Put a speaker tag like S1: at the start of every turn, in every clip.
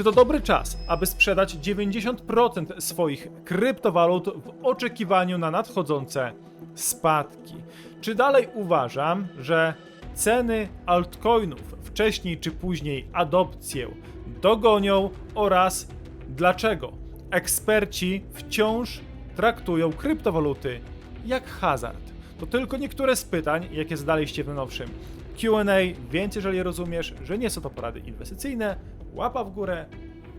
S1: Czy to dobry czas, aby sprzedać 90% swoich kryptowalut w oczekiwaniu na nadchodzące spadki? Czy dalej uważam, że ceny altcoinów wcześniej czy później adopcję dogonią oraz dlaczego eksperci wciąż traktują kryptowaluty jak hazard? To tylko niektóre z pytań, jakie zadaliście w najnowszym QA, więc jeżeli rozumiesz, że nie są to porady inwestycyjne, łapa w górę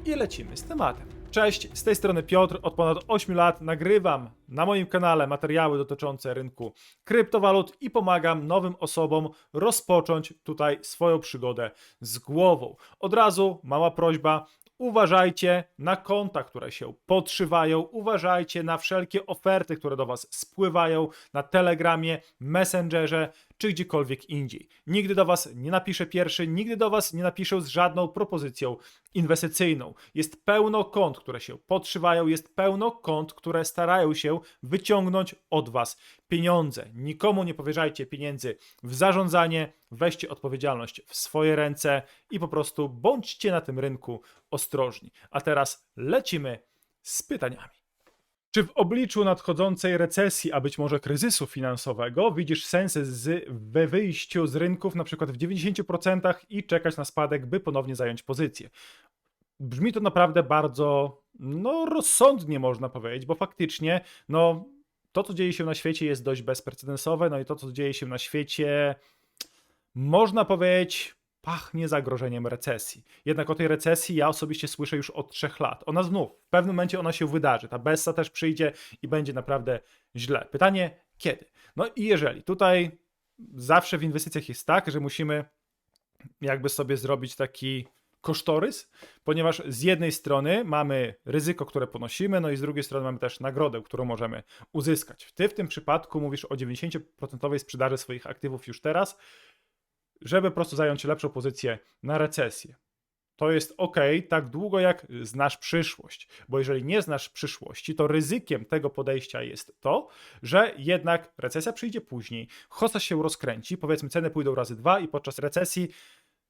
S1: i lecimy z tematem. Cześć, z tej strony Piotr. Od ponad 8 lat nagrywam na moim kanale materiały dotyczące rynku kryptowalut i pomagam nowym osobom rozpocząć tutaj swoją przygodę z głową. Od razu mała prośba. Uważajcie na konta, które się podszywają, uważajcie na wszelkie oferty, które do Was spływają na Telegramie, Messengerze czy gdziekolwiek indziej. Nigdy do Was nie napiszę pierwszy, nigdy do Was nie napiszę z żadną propozycją inwestycyjną. Jest pełno kont, które się podszywają, jest pełno kont, które starają się wyciągnąć od Was pieniądze. Nikomu nie powierzajcie pieniędzy w zarządzanie, weźcie odpowiedzialność w swoje ręce i po prostu bądźcie na tym rynku ostrożni. A teraz lecimy z pytaniami. Czy w obliczu nadchodzącej recesji, a być może kryzysu finansowego, widzisz sens z, we wyjściu z rynków na przykład w 90% i czekać na spadek, by ponownie zająć pozycję? Brzmi to naprawdę bardzo no, rozsądnie, można powiedzieć, bo faktycznie no, to, co dzieje się na świecie, jest dość bezprecedensowe, no i to, co dzieje się na świecie, można powiedzieć, pachnie zagrożeniem recesji. Jednak o tej recesji ja osobiście słyszę już od trzech lat. Ona znów, w pewnym momencie ona się wydarzy. Ta Bessa też przyjdzie i będzie naprawdę źle. Pytanie, kiedy? No i jeżeli tutaj zawsze w inwestycjach jest tak, że musimy jakby sobie zrobić taki kosztorys, ponieważ z jednej strony mamy ryzyko, które ponosimy, no i z drugiej strony mamy też nagrodę, którą możemy uzyskać. Ty w tym przypadku mówisz o 90% sprzedaży swoich aktywów już teraz, żeby po prostu zająć lepszą pozycję na recesję. To jest ok, tak długo jak znasz przyszłość, bo jeżeli nie znasz przyszłości, to ryzykiem tego podejścia jest to, że jednak recesja przyjdzie później, hossa się rozkręci, powiedzmy ceny pójdą razy dwa i podczas recesji,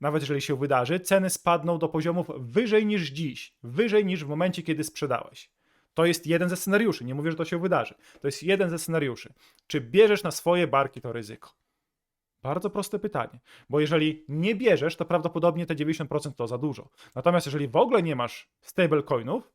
S1: nawet jeżeli się wydarzy, ceny spadną do poziomów wyżej niż dziś, wyżej niż w momencie, kiedy sprzedałeś. To jest jeden ze scenariuszy, nie mówię, że to się wydarzy. To jest jeden ze scenariuszy. Czy bierzesz na swoje barki to ryzyko? Bardzo proste pytanie, bo jeżeli nie bierzesz, to prawdopodobnie te 90% to za dużo. Natomiast jeżeli w ogóle nie masz stablecoinów,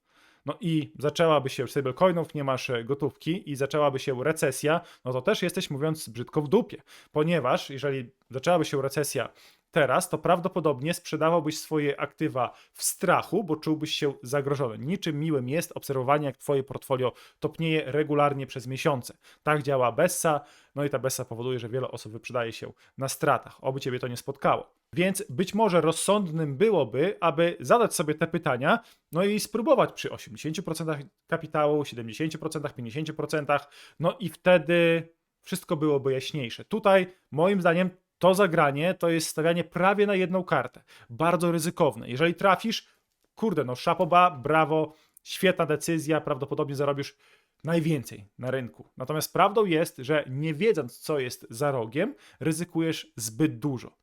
S1: no i zaczęłaby się stablecoinów, nie masz e, gotówki i zaczęłaby się recesja, no to też jesteś mówiąc brzydko w dupie, ponieważ jeżeli zaczęłaby się recesja teraz, to prawdopodobnie sprzedawałbyś swoje aktywa w strachu, bo czułbyś się zagrożony. Niczym miłym jest obserwowanie, jak twoje portfolio topnieje regularnie przez miesiące. Tak działa Bessa, no i ta Bessa powoduje, że wiele osób wyprzedaje się na stratach. Oby ciebie to nie spotkało. Więc być może rozsądnym byłoby, aby zadać sobie te pytania, no i spróbować przy 80% kapitału, 70%, 50%, no i wtedy wszystko byłoby jaśniejsze. Tutaj, moim zdaniem, to zagranie to jest stawianie prawie na jedną kartę. Bardzo ryzykowne. Jeżeli trafisz, kurde, no szapoba, brawo, świetna decyzja, prawdopodobnie zarobisz najwięcej na rynku. Natomiast prawdą jest, że nie wiedząc, co jest za rogiem, ryzykujesz zbyt dużo.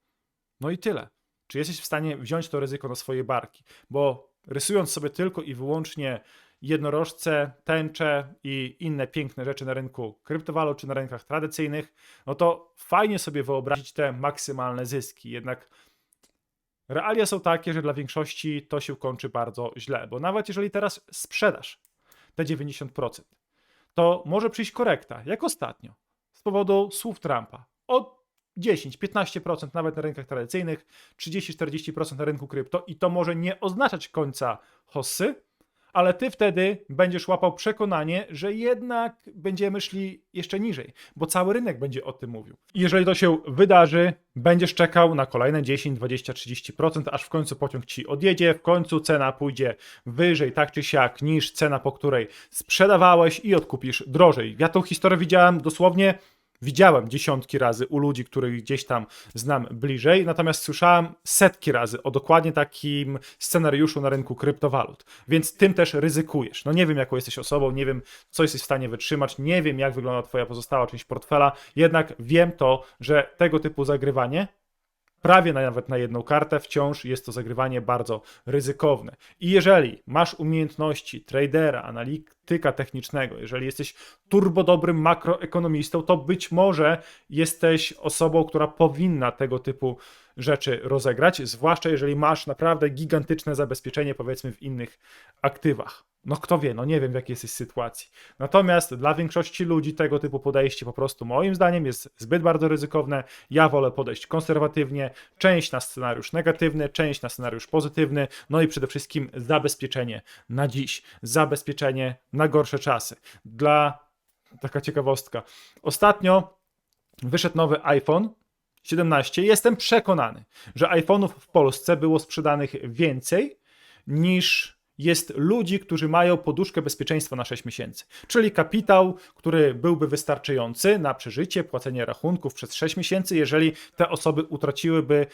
S1: No i tyle. Czy jesteś w stanie wziąć to ryzyko na swoje barki? Bo rysując sobie tylko i wyłącznie jednorożce, tęcze i inne piękne rzeczy na rynku kryptowalut czy na rynkach tradycyjnych, no to fajnie sobie wyobrazić te maksymalne zyski. Jednak realia są takie, że dla większości to się kończy bardzo źle, bo nawet jeżeli teraz sprzedasz te 90%, to może przyjść korekta, jak ostatnio, z powodu słów Trumpa. O 10-15% nawet na rynkach tradycyjnych, 30-40% na rynku krypto i to może nie oznaczać końca hossy, ale ty wtedy będziesz łapał przekonanie, że jednak będziemy szli jeszcze niżej, bo cały rynek będzie o tym mówił. Jeżeli to się wydarzy, będziesz czekał na kolejne 10, 20, 30%, aż w końcu pociąg ci odjedzie, w końcu cena pójdzie wyżej, tak czy siak, niż cena, po której sprzedawałeś i odkupisz drożej. Ja tą historię widziałem dosłownie widziałem dziesiątki razy u ludzi, których gdzieś tam znam bliżej, natomiast słyszałem setki razy o dokładnie takim scenariuszu na rynku kryptowalut. Więc tym też ryzykujesz. No nie wiem, jaką jesteś osobą, nie wiem, co jesteś w stanie wytrzymać, nie wiem, jak wygląda Twoja pozostała część portfela, jednak wiem to, że tego typu zagrywanie prawie nawet na jedną kartę, wciąż jest to zagrywanie bardzo ryzykowne. I jeżeli masz umiejętności tradera, analityka technicznego, jeżeli jesteś turbodobrym makroekonomistą, to być może jesteś osobą, która powinna tego typu rzeczy rozegrać, zwłaszcza jeżeli masz naprawdę gigantyczne zabezpieczenie, powiedzmy, w innych aktywach. No kto wie, no nie wiem w jakiej jesteś sytuacji. Natomiast dla większości ludzi tego typu podejście po prostu moim zdaniem jest zbyt bardzo ryzykowne. Ja wolę podejść konserwatywnie, część na scenariusz negatywny, część na scenariusz pozytywny, no i przede wszystkim zabezpieczenie na dziś, zabezpieczenie na gorsze czasy. Dla taka ciekawostka. Ostatnio wyszedł nowy iPhone 17. Jestem przekonany, że iPhone'ów w Polsce było sprzedanych więcej niż jest ludzi, którzy mają poduszkę bezpieczeństwa na 6 miesięcy. Czyli kapitał, który byłby wystarczający na przeżycie, płacenie rachunków przez 6 miesięcy, jeżeli te osoby utraciłyby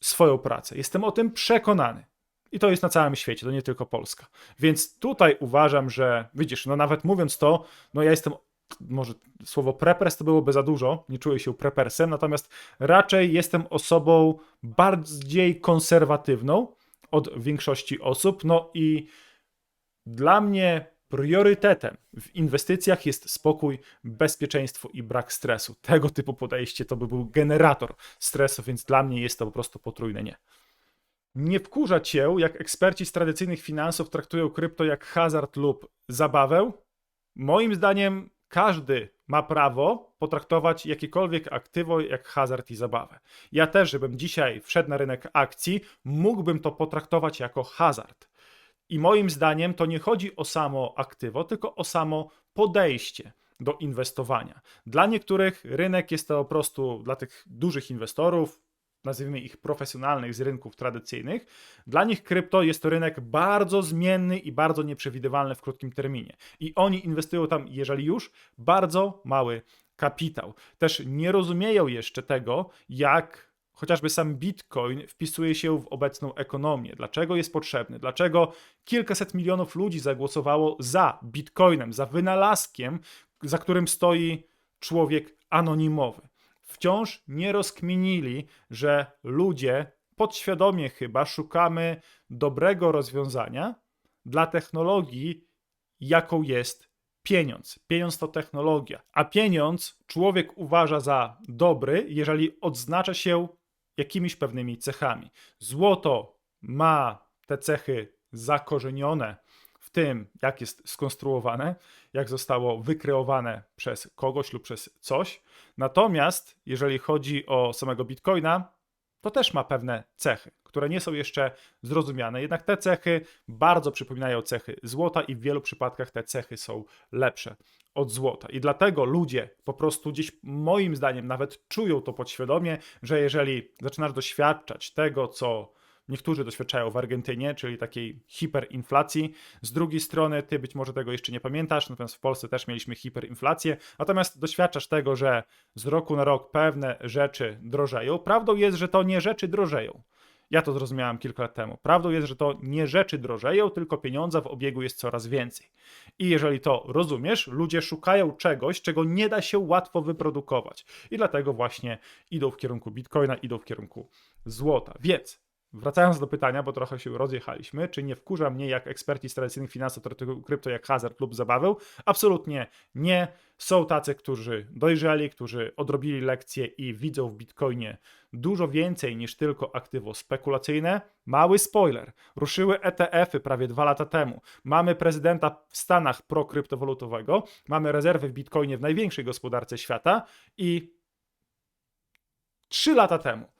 S1: swoją pracę. Jestem o tym przekonany. I to jest na całym świecie, to nie tylko Polska. Więc tutaj uważam, że widzisz, no nawet mówiąc to, no ja jestem może słowo prepers to byłoby za dużo, nie czuję się prepersem, natomiast raczej jestem osobą bardziej konserwatywną od większości osób. No i dla mnie priorytetem w inwestycjach jest spokój, bezpieczeństwo i brak stresu. Tego typu podejście to by był generator stresu, więc dla mnie jest to po prostu potrójne nie. Nie wkurza cię, jak eksperci z tradycyjnych finansów traktują krypto jak hazard lub zabawę? Moim zdaniem każdy ma prawo potraktować jakiekolwiek aktywo jak hazard i zabawę. Ja też, żebym dzisiaj wszedł na rynek akcji, mógłbym to potraktować jako hazard. I moim zdaniem to nie chodzi o samo aktywo, tylko o samo podejście do inwestowania. Dla niektórych rynek jest to po prostu dla tych dużych inwestorów, nazwijmy ich profesjonalnych z rynków tradycyjnych, dla nich krypto jest to rynek bardzo zmienny i bardzo nieprzewidywalny w krótkim terminie. I oni inwestują tam, jeżeli już, bardzo mały kapitał. Też nie rozumieją jeszcze tego, jak chociażby sam Bitcoin wpisuje się w obecną ekonomię. Dlaczego jest potrzebny? Dlaczego kilkaset milionów ludzi zagłosowało za Bitcoinem, za wynalazkiem, za którym stoi człowiek anonimowy? Wciąż nie rozkminili, że ludzie podświadomie chyba szukamy dobrego rozwiązania dla technologii, jaką jest pieniądz. Pieniądz to technologia, a pieniądz człowiek uważa za dobry, jeżeli odznacza się jakimiś pewnymi cechami. Złoto ma te cechy zakorzenione tym, jak jest skonstruowane, jak zostało wykreowane przez kogoś lub przez coś. Natomiast jeżeli chodzi o samego Bitcoina, to też ma pewne cechy, które nie są jeszcze zrozumiane. Jednak te cechy bardzo przypominają cechy złota i w wielu przypadkach te cechy są lepsze od złota. I dlatego ludzie po prostu gdzieś, moim zdaniem, nawet czują to podświadomie, że jeżeli zaczynasz doświadczać tego, co niektórzy doświadczają w Argentynie, czyli takiej hiperinflacji. Z drugiej strony, ty być może tego jeszcze nie pamiętasz, natomiast w Polsce też mieliśmy hiperinflację, natomiast doświadczasz tego, że z roku na rok pewne rzeczy drożeją. Prawdą jest, że to nie rzeczy drożeją. Ja to zrozumiałem kilka lat temu. Prawdą jest, że to nie rzeczy drożeją, tylko pieniądza w obiegu jest coraz więcej. I jeżeli to rozumiesz, ludzie szukają czegoś, czego nie da się łatwo wyprodukować. I dlatego właśnie idą w kierunku bitcoina, idą w kierunku złota. Więc Wracając do pytania, bo trochę się rozjechaliśmy, czy nie wkurza mnie jak eksperci z tradycyjnych finansów krypto jak hazard lub zabawę? Absolutnie nie. Są tacy, którzy dojrzeli, którzy odrobili lekcje i widzą w Bitcoinie dużo więcej niż tylko aktywo spekulacyjne. Mały spoiler. Ruszyły ETF-y prawie dwa lata temu. Mamy prezydenta w Stanach prokryptowalutowego, mamy rezerwy w Bitcoinie w największej gospodarce świata i trzy lata temu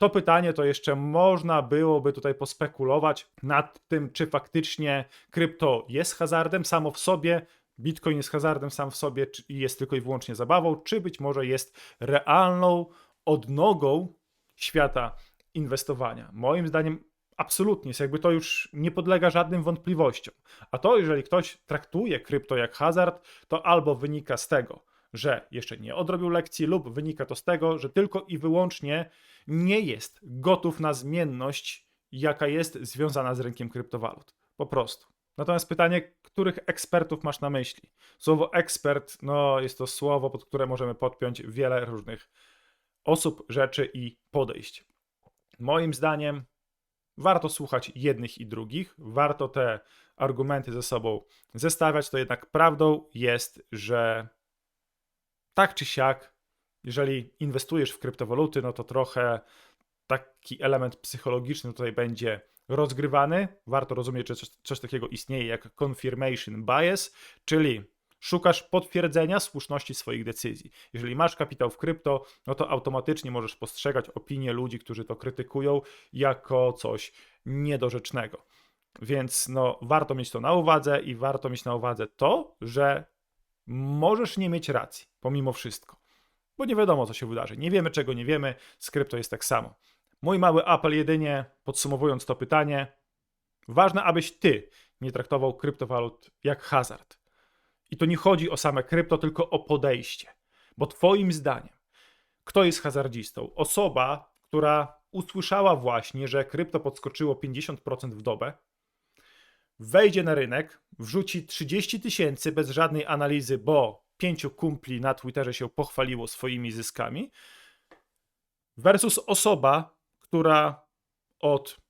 S1: to pytanie to jeszcze można byłoby tutaj pospekulować nad tym, czy faktycznie krypto jest hazardem samo w sobie, Bitcoin jest hazardem sam w sobie i jest tylko i wyłącznie zabawą, czy być może jest realną odnogą świata inwestowania. Moim zdaniem absolutnie jest, jakby to już nie podlega żadnym wątpliwościom. A to, jeżeli ktoś traktuje krypto jak hazard, to albo wynika z tego, że jeszcze nie odrobił lekcji, lub wynika to z tego, że tylko i wyłącznie nie jest gotów na zmienność, jaka jest związana z rynkiem kryptowalut. Po prostu. Natomiast pytanie, których ekspertów masz na myśli? Słowo ekspert, no jest to słowo, pod które możemy podpiąć wiele różnych osób, rzeczy i podejść. Moim zdaniem warto słuchać jednych i drugich, warto te argumenty ze sobą zestawiać. To jednak prawdą jest, że tak czy siak, jeżeli inwestujesz w kryptowaluty, no to trochę taki element psychologiczny tutaj będzie rozgrywany. Warto rozumieć, że coś, coś takiego istnieje jak confirmation bias, czyli szukasz potwierdzenia słuszności swoich decyzji. Jeżeli masz kapitał w krypto, no to automatycznie możesz postrzegać opinie ludzi, którzy to krytykują, jako coś niedorzecznego. Więc no, warto mieć to na uwadze i warto mieć na uwadze to, że możesz nie mieć racji, pomimo wszystko. Bo nie wiadomo, co się wydarzy. Nie wiemy, czego nie wiemy. Z krypto jest tak samo. Mój mały apel jedynie, podsumowując to pytanie, ważne, abyś ty nie traktował kryptowalut jak hazard. I to nie chodzi o same krypto, tylko o podejście. Bo twoim zdaniem, kto jest hazardzistą? Osoba, która usłyszała właśnie, że krypto podskoczyło 50% w dobę, wejdzie na rynek, wrzuci 30 tysięcy bez żadnej analizy, bo pięciu kumpli na Twitterze się pochwaliło swoimi zyskami, versus osoba, która od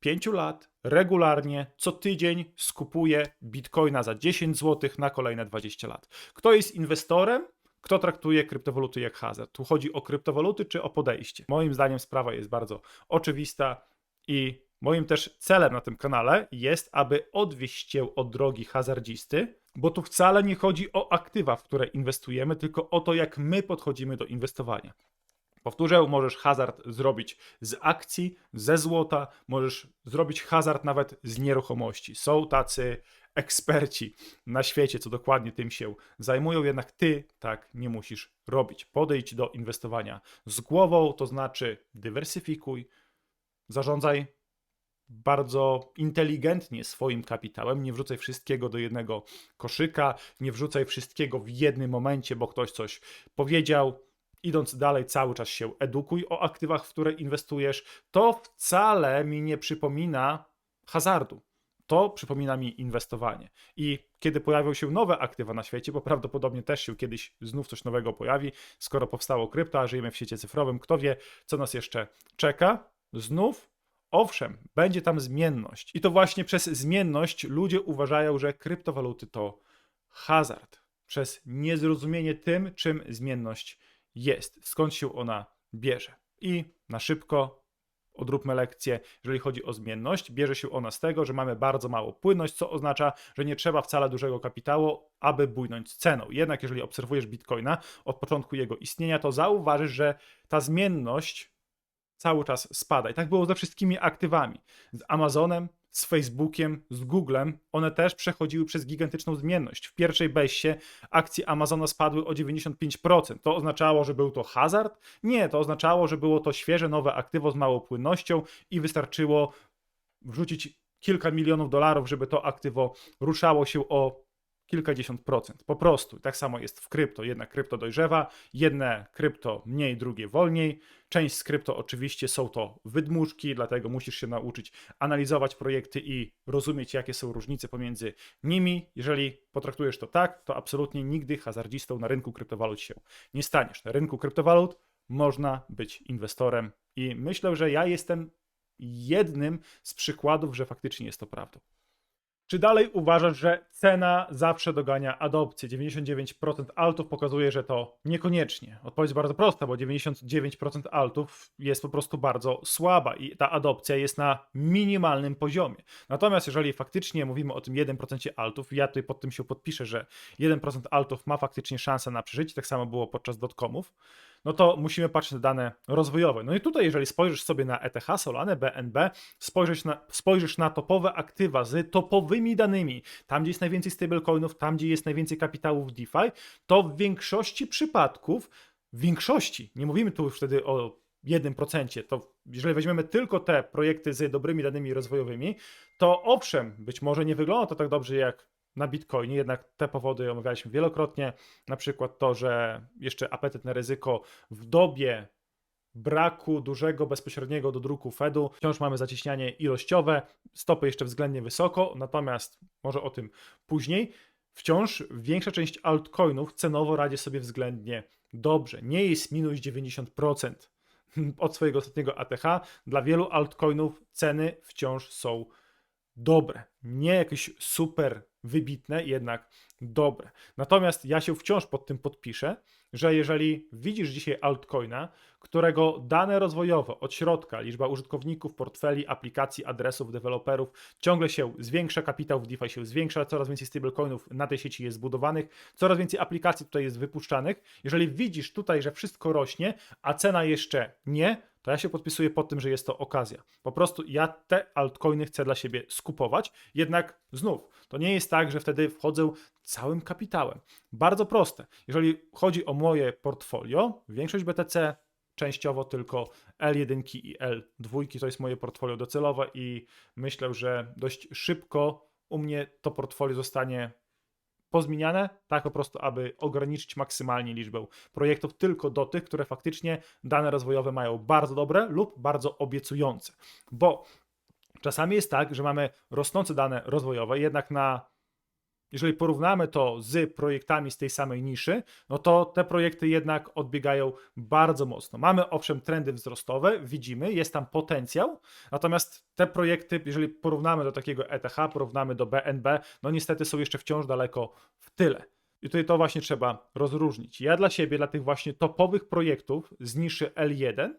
S1: pięciu lat regularnie, co tydzień skupuje bitcoina za 10 zł na kolejne 20 lat. Kto jest inwestorem? Kto traktuje kryptowaluty jak hazard? Tu chodzi o kryptowaluty czy o podejście? Moim zdaniem sprawa jest bardzo oczywista i moim też celem na tym kanale jest, aby odwieść cię od drogi hazardzisty, bo tu wcale nie chodzi o aktywa, w które inwestujemy, tylko o to, jak my podchodzimy do inwestowania. Powtórzę, możesz hazard zrobić z akcji, ze złota, możesz zrobić hazard nawet z nieruchomości. Są tacy eksperci na świecie, co dokładnie tym się zajmują, jednak ty tak nie musisz robić. Podejdź do inwestowania z głową, to znaczy dywersyfikuj, zarządzaj bardzo inteligentnie swoim kapitałem. Nie wrzucaj wszystkiego do jednego koszyka, nie wrzucaj wszystkiego w jednym momencie, bo ktoś coś powiedział idąc dalej, cały czas się edukuj o aktywach, w które inwestujesz. To wcale mi nie przypomina hazardu. To przypomina mi inwestowanie. I kiedy pojawią się nowe aktywa na świecie, bo prawdopodobnie też się kiedyś znów coś nowego pojawi, skoro powstało krypto, a żyjemy w świecie cyfrowym, kto wie, co nas jeszcze czeka, znów Owszem, będzie tam zmienność. I to właśnie przez zmienność ludzie uważają, że kryptowaluty to hazard. Przez niezrozumienie tym, czym zmienność jest, skąd się ona bierze. I na szybko odróbmy lekcję, jeżeli chodzi o zmienność. Bierze się ona z tego, że mamy bardzo małą płynność, co oznacza, że nie trzeba wcale dużego kapitału, aby bujnąć ceną. Jednak jeżeli obserwujesz Bitcoina od początku jego istnienia, to zauważysz, że ta zmienność cały czas spada. I tak było ze wszystkimi aktywami. Z Amazonem, z Facebookiem, z Googlem, one też przechodziły przez gigantyczną zmienność. W pierwszej beście akcje Amazona spadły o 95%. To oznaczało, że był to hazard? Nie, to oznaczało, że było to świeże, nowe aktywo z małą płynnością i wystarczyło wrzucić kilka milionów dolarów, żeby to aktywo ruszało się o kilkadziesiąt procent. Po prostu. Tak samo jest w krypto. Jedna krypto dojrzewa, jedne krypto mniej, drugie wolniej. Część z krypto oczywiście są to wydmuszki, dlatego musisz się nauczyć analizować projekty i rozumieć, jakie są różnice pomiędzy nimi. Jeżeli potraktujesz to tak, to absolutnie nigdy hazardzistą na rynku kryptowalut się nie staniesz. Na rynku kryptowalut można być inwestorem i myślę, że ja jestem jednym z przykładów, że faktycznie jest to prawdą. Czy dalej uważasz, że cena zawsze dogania adopcję? 99% altów pokazuje, że to niekoniecznie. Odpowiedź bardzo prosta, bo 99% altów jest po prostu bardzo słaba i ta adopcja jest na minimalnym poziomie. Natomiast jeżeli faktycznie mówimy o tym 1% altów, ja tutaj pod tym się podpiszę, że 1% altów ma faktycznie szansę na przeżycie, tak samo było podczas dotcomów, no to musimy patrzeć na dane rozwojowe. No i tutaj, jeżeli spojrzysz sobie na ETH, Solane, BNB, spojrzysz na, spojrzysz na topowe aktywa z topowymi danymi, tam gdzie jest najwięcej stablecoinów, tam gdzie jest najwięcej kapitałów w DeFi, to w większości przypadków, w większości, nie mówimy tu już wtedy o 1%, to jeżeli weźmiemy tylko te projekty z dobrymi danymi rozwojowymi, to owszem, być może nie wygląda to tak dobrze jak na Bitcoinie, jednak te powody omawialiśmy wielokrotnie, na przykład to, że jeszcze apetyt na ryzyko w dobie braku dużego bezpośredniego dodruku Fedu wciąż mamy zacieśnianie ilościowe, stopy jeszcze względnie wysoko, natomiast może o tym później. Wciąż większa część altcoinów cenowo radzi sobie względnie dobrze. Nie jest minus 90% od swojego ostatniego ATH, dla wielu altcoinów ceny wciąż są dobre. Nie jakieś super wybitne, jednak dobre. Natomiast ja się wciąż pod tym podpiszę, że jeżeli widzisz dzisiaj altcoina, którego dane rozwojowe od środka, liczba użytkowników, portfeli, aplikacji, adresów, deweloperów ciągle się zwiększa, kapitał w DeFi się zwiększa, coraz więcej stablecoinów na tej sieci jest zbudowanych, coraz więcej aplikacji tutaj jest wypuszczanych. Jeżeli widzisz tutaj, że wszystko rośnie, a cena jeszcze nie, to ja się podpisuję pod tym, że jest to okazja. Po prostu ja te altcoiny chcę dla siebie skupować, jednak znów, to nie jest tak, że wtedy wchodzę całym kapitałem. Bardzo proste. Jeżeli chodzi o moje portfolio, większość BTC, częściowo tylko L1 i L2 to jest moje portfolio docelowe i myślę, że dość szybko u mnie to portfolio zostanie pozmieniane, tak po prostu, aby ograniczyć maksymalnie liczbę projektów tylko do tych, które faktycznie dane rozwojowe mają bardzo dobre lub bardzo obiecujące. Bo czasami jest tak, że mamy rosnące dane rozwojowe, jednak na jeżeli porównamy to z projektami z tej samej niszy, no to te projekty jednak odbiegają bardzo mocno. Mamy owszem trendy wzrostowe, widzimy, jest tam potencjał, natomiast te projekty, jeżeli porównamy do takiego ETH, porównamy do BNB, no niestety są jeszcze wciąż daleko w tyle. I tutaj to właśnie trzeba rozróżnić. Ja dla siebie, dla tych właśnie topowych projektów z niszy L1,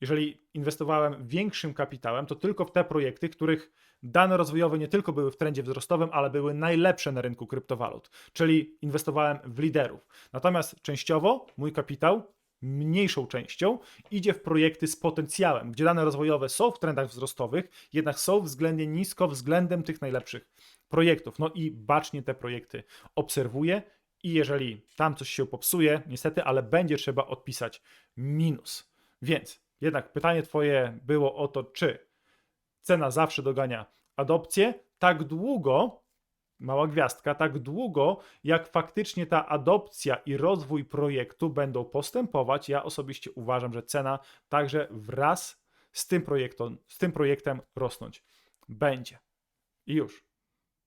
S1: jeżeli inwestowałem większym kapitałem, to tylko w te projekty, których dane rozwojowe nie tylko były w trendzie wzrostowym, ale były najlepsze na rynku kryptowalut, czyli inwestowałem w liderów. Natomiast częściowo mój kapitał mniejszą częścią idzie w projekty z potencjałem, gdzie dane rozwojowe są w trendach wzrostowych, jednak są względnie nisko względem tych najlepszych projektów. No i bacznie te projekty obserwuję i jeżeli tam coś się popsuje, niestety, ale będzie trzeba odpisać minus. Więc jednak pytanie Twoje było o to, czy cena zawsze dogania adopcję, tak długo, mała gwiazdka, tak długo, jak faktycznie ta adopcja i rozwój projektu będą postępować, ja osobiście uważam, że cena także wraz z tym, projektem, z tym projektem rosnąć będzie. I już.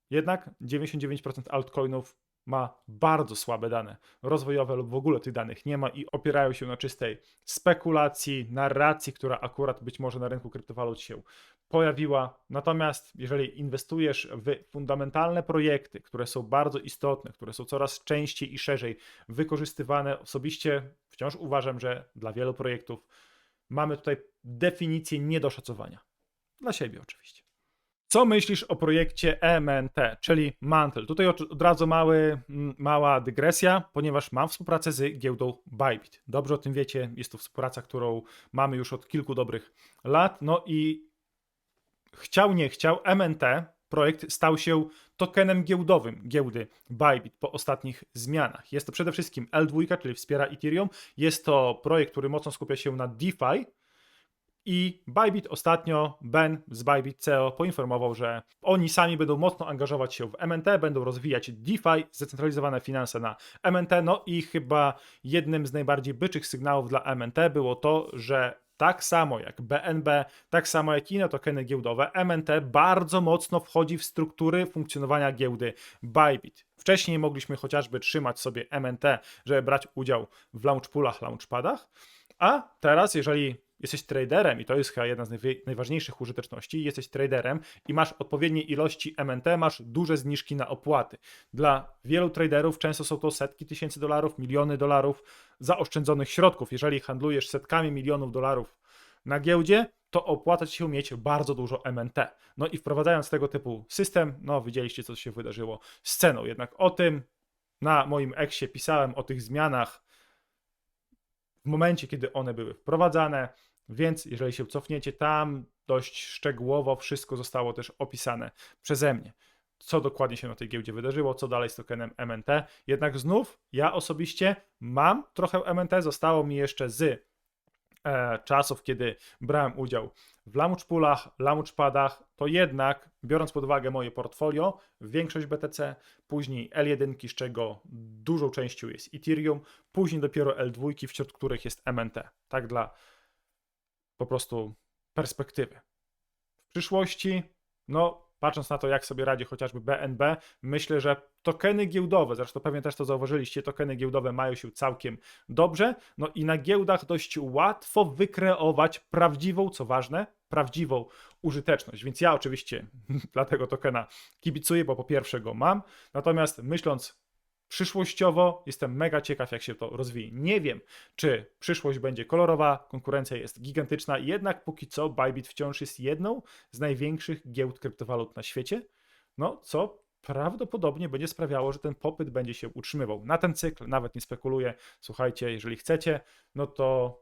S1: Jednak 99% altcoinów ma bardzo słabe dane rozwojowe lub w ogóle tych danych nie ma i opierają się na czystej spekulacji, narracji, która akurat być może na rynku kryptowalut się pojawiła. Natomiast jeżeli inwestujesz w fundamentalne projekty, które są bardzo istotne, które są coraz częściej i szerzej wykorzystywane, osobiście wciąż uważam, że dla wielu projektów mamy tutaj definicję niedoszacowania. Dla siebie oczywiście. Co myślisz o projekcie MNT, czyli Mantle? Tutaj od razu mały, mała dygresja, ponieważ mam współpracę z giełdą Bybit. Dobrze o tym wiecie, jest to współpraca, którą mamy już od kilku dobrych lat. No i chciał, nie chciał, MNT, projekt stał się tokenem giełdowym giełdy Bybit po ostatnich zmianach. Jest to przede wszystkim L2, czyli wspiera Ethereum. Jest to projekt, który mocno skupia się na DeFi, i Bybit ostatnio, Ben z Bybit CEO poinformował, że oni sami będą mocno angażować się w MNT, będą rozwijać DeFi, zdecentralizowane finanse na MNT. No i chyba jednym z najbardziej byczych sygnałów dla MNT było to, że tak samo jak BNB, tak samo jak inne tokeny giełdowe, MNT bardzo mocno wchodzi w struktury funkcjonowania giełdy Bybit. Wcześniej mogliśmy chociażby trzymać sobie MNT, żeby brać udział w launchpoolach, launchpadach, a teraz, jeżeli jesteś traderem i to jest chyba jedna z najważniejszych użyteczności, jesteś traderem i masz odpowiednie ilości MNT, masz duże zniżki na opłaty. Dla wielu traderów często są to setki tysięcy dolarów, miliony dolarów zaoszczędzonych środków. Jeżeli handlujesz setkami milionów dolarów na giełdzie, to opłaca ci się mieć bardzo dużo MNT. No i wprowadzając tego typu system, no widzieliście co się wydarzyło z ceną. Jednak o tym na moim eksie pisałem, o tych zmianach w momencie, kiedy one były wprowadzane. Więc jeżeli się cofniecie tam, dość szczegółowo wszystko zostało też opisane przeze mnie. Co dokładnie się na tej giełdzie wydarzyło, co dalej z tokenem MNT. Jednak znów ja osobiście mam trochę MNT, zostało mi jeszcze z e, czasów, kiedy brałem udział w launchpoolach, launchpadach, to jednak, biorąc pod uwagę moje portfolio, większość BTC, później L1, z czego dużą częścią jest Ethereum, później dopiero L2, wśród których jest MNT. Tak dla po prostu perspektywy. W przyszłości, no, patrząc na to, jak sobie radzi chociażby BNB, myślę, że tokeny giełdowe, zresztą pewnie też to zauważyliście, tokeny giełdowe mają się całkiem dobrze. No i na giełdach dość łatwo wykreować prawdziwą, co ważne, prawdziwą użyteczność. Więc ja oczywiście dla tego tokena kibicuję, bo po pierwsze go mam, natomiast myśląc przyszłościowo jestem mega ciekaw, jak się to rozwinie. Nie wiem, czy przyszłość będzie kolorowa, konkurencja jest gigantyczna, jednak póki co Bybit wciąż jest jedną z największych giełd kryptowalut na świecie, no co prawdopodobnie będzie sprawiało, że ten popyt będzie się utrzymywał. Na ten cykl nawet nie spekuluję. Słuchajcie, jeżeli chcecie, no to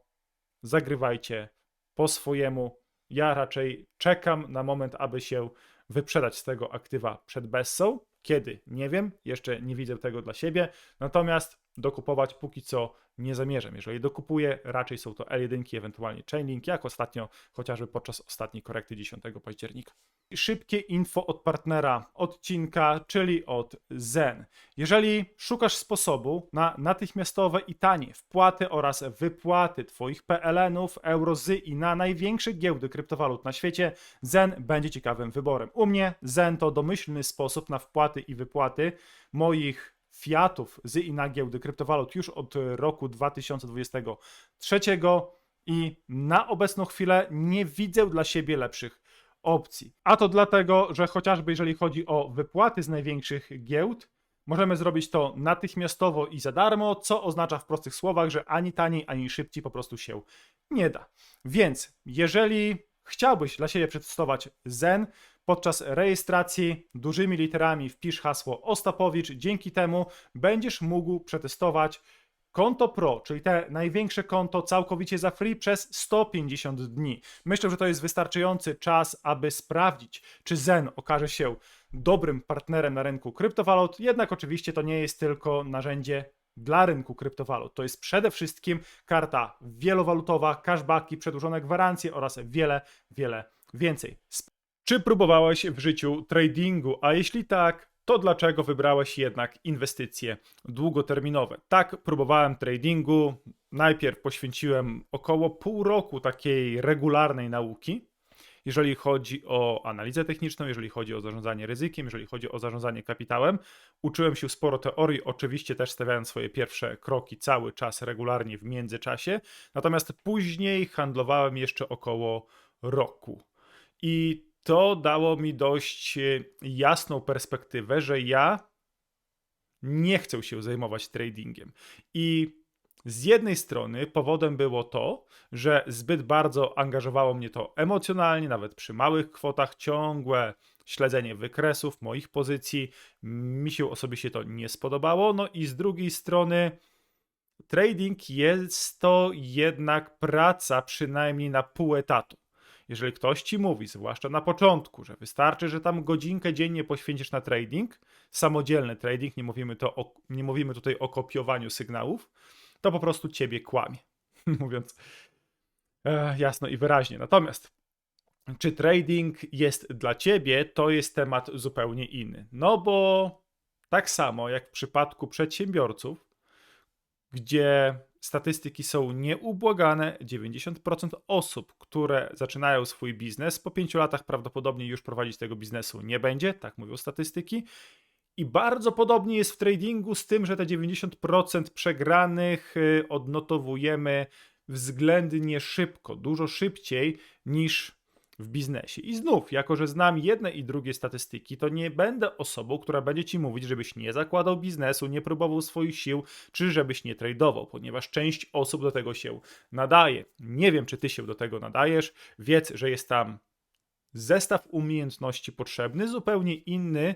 S1: zagrywajcie po swojemu. Ja raczej czekam na moment, aby się wyprzedać z tego aktywa przed Bessą. Kiedy? Nie wiem, jeszcze nie widzę tego dla siebie. Natomiast dokupować póki co nie zamierzam. Jeżeli dokupuję, raczej są to L1, ewentualnie Chainlink, jak ostatnio, chociażby podczas ostatniej korekty 10 października. Szybkie info od partnera odcinka, czyli od Zen. Jeżeli szukasz sposobu na natychmiastowe i tanie wpłaty oraz wypłaty Twoich PLN-ów, eurozy i na największe giełdy kryptowalut na świecie, Zen będzie ciekawym wyborem. U mnie Zen to domyślny sposób na wpłaty i wypłaty moich fiatów z i na giełdy kryptowalut już od roku 2023 i na obecną chwilę nie widzę dla siebie lepszych opcji. A to dlatego, że chociażby jeżeli chodzi o wypłaty z największych giełd, możemy zrobić to natychmiastowo i za darmo, co oznacza w prostych słowach, że ani taniej, ani szybciej po prostu się nie da. Więc jeżeli chciałbyś dla siebie przetestować Zen, podczas rejestracji dużymi literami wpisz hasło Ostapowicz. Dzięki temu będziesz mógł przetestować konto Pro, czyli te największe konto całkowicie za free przez 150 dni. Myślę, że to jest wystarczający czas, aby sprawdzić, czy Zen okaże się dobrym partnerem na rynku kryptowalut. Jednak oczywiście to nie jest tylko narzędzie dla rynku kryptowalut. To jest przede wszystkim karta wielowalutowa, cashbacki, przedłużone gwarancje oraz wiele, wiele więcej. Czy próbowałeś w życiu tradingu? A jeśli tak, to dlaczego wybrałeś jednak inwestycje długoterminowe? Tak, próbowałem tradingu. Najpierw poświęciłem około pół roku takiej regularnej nauki, jeżeli chodzi o analizę techniczną, jeżeli chodzi o zarządzanie ryzykiem, jeżeli chodzi o zarządzanie kapitałem. Uczyłem się sporo teorii, oczywiście też stawiając swoje pierwsze kroki cały czas regularnie w międzyczasie. Natomiast później handlowałem jeszcze około roku. I to dało mi dość e, jasną perspektywę, że ja nie chcę się zajmować tradingiem. I z jednej strony powodem było to, że zbyt bardzo angażowało mnie to emocjonalnie, nawet przy małych kwotach, ciągłe śledzenie wykresów moich pozycji. Mi się osobiście to nie spodobało. No i z drugiej strony trading jest to jednak praca przynajmniej na pół etatu. Jeżeli ktoś ci mówi, zwłaszcza na początku, że wystarczy, że tam godzinkę dziennie poświęcisz na trading, samodzielny trading, nie mówimy, to o, nie mówimy tutaj o kopiowaniu sygnałów, to po prostu ciebie kłamie. Mówiąc e, jasno i wyraźnie. Natomiast czy trading jest dla ciebie, to jest temat zupełnie inny. No bo tak samo jak w przypadku przedsiębiorców, gdzie statystyki są nieubłagane. 90% osób, które zaczynają swój biznes, po 5 latach prawdopodobnie już prowadzić tego biznesu nie będzie, tak mówią statystyki. I bardzo podobnie jest w tradingu z tym, że te 90% przegranych y, odnotowujemy względnie szybko, dużo szybciej niż w biznesie. I znów, jako że znam jedne i drugie statystyki, to nie będę osobą, która będzie ci mówić, żebyś nie zakładał biznesu, nie próbował swoich sił, czy żebyś nie tradował, ponieważ część osób do tego się nadaje. Nie wiem, czy ty się do tego nadajesz. Wiedz, że jest tam zestaw umiejętności potrzebny, zupełnie inny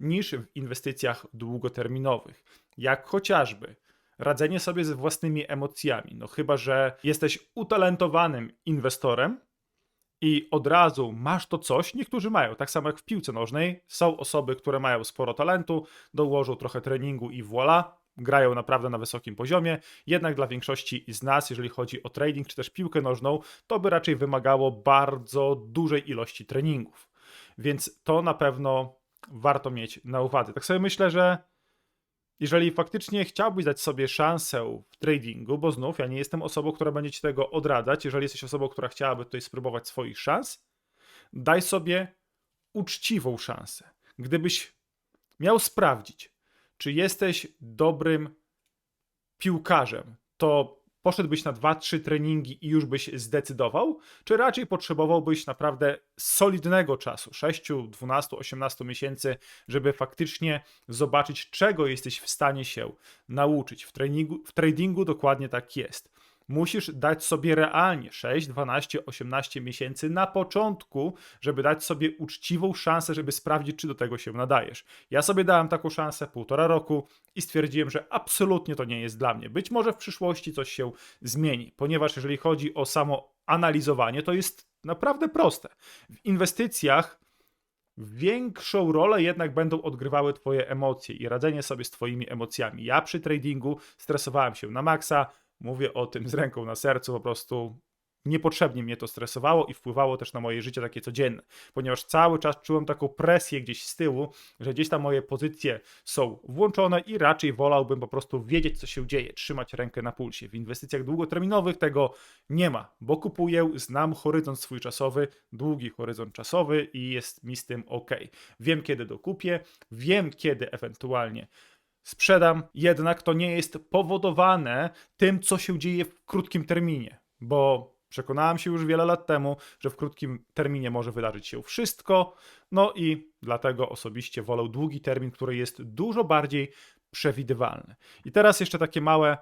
S1: niż w inwestycjach długoterminowych. Jak chociażby radzenie sobie z własnymi emocjami. No chyba, że jesteś utalentowanym inwestorem, i od razu masz to coś. Niektórzy mają, tak samo jak w piłce nożnej. Są osoby, które mają sporo talentu, dołożą trochę treningu i voilà, grają naprawdę na wysokim poziomie. Jednak dla większości z nas, jeżeli chodzi o trading czy też piłkę nożną, to by raczej wymagało bardzo dużej ilości treningów. Więc to na pewno warto mieć na uwadze. Tak sobie myślę, że jeżeli faktycznie chciałbyś dać sobie szansę w tradingu, bo znów ja nie jestem osobą, która będzie ci tego odradzać, jeżeli jesteś osobą, która chciałaby tutaj spróbować swoich szans, daj sobie uczciwą szansę, gdybyś miał sprawdzić, czy jesteś dobrym piłkarzem, to poszedłbyś na 2-3 treningi i już byś zdecydował, czy raczej potrzebowałbyś naprawdę solidnego czasu 6, 12, 18 miesięcy, żeby faktycznie zobaczyć, czego jesteś w stanie się nauczyć. W, treningu, w tradingu dokładnie tak jest. Musisz dać sobie realnie 6, 12, 18 miesięcy na początku, żeby dać sobie uczciwą szansę, żeby sprawdzić, czy do tego się nadajesz. Ja sobie dałem taką szansę półtora roku i stwierdziłem, że absolutnie to nie jest dla mnie. Być może w przyszłości coś się zmieni, ponieważ jeżeli chodzi o samo analizowanie, to jest naprawdę proste. W inwestycjach większą rolę jednak będą odgrywały Twoje emocje i radzenie sobie z Twoimi emocjami. Ja przy tradingu stresowałem się na maksa, mówię o tym z ręką na sercu, po prostu niepotrzebnie mnie to stresowało i wpływało też na moje życie takie codzienne, ponieważ cały czas czułem taką presję gdzieś z tyłu, że gdzieś tam moje pozycje są włączone i raczej wolałbym po prostu wiedzieć, co się dzieje, trzymać rękę na pulsie. W inwestycjach długoterminowych tego nie ma, bo kupuję, znam horyzont swój czasowy, długi horyzont czasowy i jest mi z tym ok. Wiem, kiedy dokupię, wiem, kiedy ewentualnie sprzedam, jednak to nie jest powodowane tym, co się dzieje w krótkim terminie, bo przekonałem się już wiele lat temu, że w krótkim terminie może wydarzyć się wszystko, no i dlatego osobiście wolę długi termin, który jest dużo bardziej przewidywalny. I teraz jeszcze takie małe,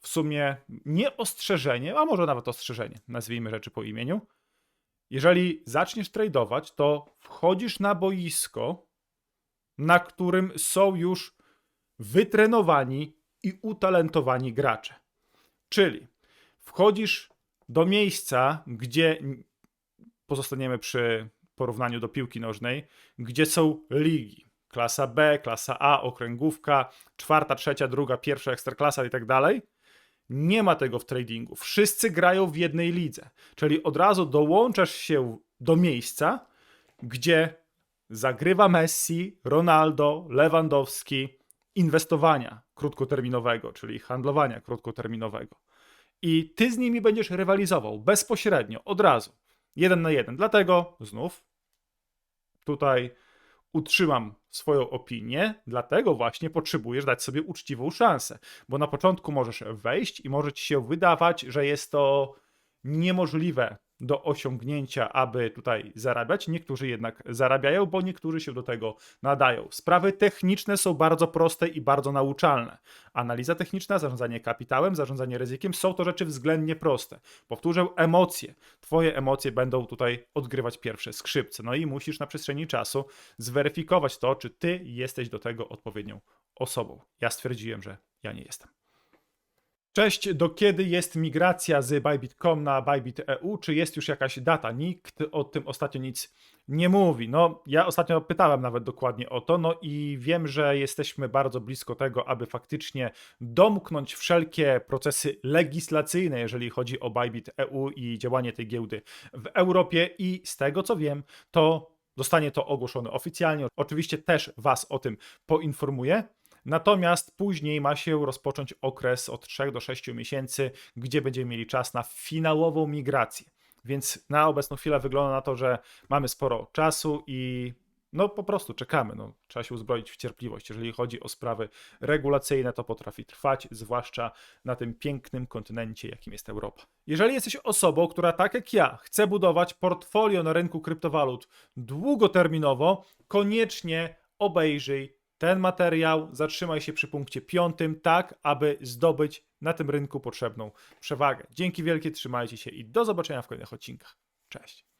S1: w sumie nie ostrzeżenie, a może nawet ostrzeżenie, nazwijmy rzeczy po imieniu. Jeżeli zaczniesz tradować, to wchodzisz na boisko, na którym są już wytrenowani i utalentowani gracze. Czyli wchodzisz do miejsca, gdzie pozostaniemy przy porównaniu do piłki nożnej, gdzie są ligi. Klasa B, klasa A, okręgówka, czwarta, trzecia, druga, pierwsza ekstraklasa i tak dalej. Nie ma tego w tradingu. Wszyscy grają w jednej lidze. Czyli od razu dołączasz się do miejsca, gdzie zagrywa Messi, Ronaldo, Lewandowski, inwestowania krótkoterminowego, czyli handlowania krótkoterminowego. I ty z nimi będziesz rywalizował bezpośrednio, od razu, jeden na jeden. Dlatego znów tutaj utrzymam swoją opinię, dlatego właśnie potrzebujesz dać sobie uczciwą szansę, bo na początku możesz wejść i może ci się wydawać, że jest to niemożliwe do osiągnięcia, aby tutaj zarabiać. Niektórzy jednak zarabiają, bo niektórzy się do tego nadają. Sprawy techniczne są bardzo proste i bardzo nauczalne. Analiza techniczna, zarządzanie kapitałem, zarządzanie ryzykiem są to rzeczy względnie proste. Powtórzę, emocje. Twoje emocje będą tutaj odgrywać pierwsze skrzypce. No i musisz na przestrzeni czasu zweryfikować to, czy ty jesteś do tego odpowiednią osobą. Ja stwierdziłem, że ja nie jestem. Cześć, do kiedy jest migracja z Bybit.com na Bybit EU? Czy jest już jakaś data? Nikt o tym ostatnio nic nie mówi. No, ja ostatnio pytałem nawet dokładnie o to, no i wiem, że jesteśmy bardzo blisko tego, aby faktycznie domknąć wszelkie procesy legislacyjne, jeżeli chodzi o Bybit EU i działanie tej giełdy w Europie i z tego co wiem, to zostanie to ogłoszone oficjalnie. Oczywiście też Was o tym poinformuję. Natomiast później ma się rozpocząć okres od 3 do 6 miesięcy, gdzie będziemy mieli czas na finałową migrację. Więc na obecną chwilę wygląda na to, że mamy sporo czasu i no po prostu czekamy. No, trzeba się uzbroić w cierpliwość. Jeżeli chodzi o sprawy regulacyjne, to potrafi trwać, zwłaszcza na tym pięknym kontynencie, jakim jest Europa. Jeżeli jesteś osobą, która tak jak ja chce budować portfolio na rynku kryptowalut długoterminowo, koniecznie obejrzyj ten materiał, zatrzymaj się przy punkcie piątym, tak aby zdobyć na tym rynku potrzebną przewagę. Dzięki wielkie, trzymajcie się i do zobaczenia w kolejnych odcinkach. Cześć.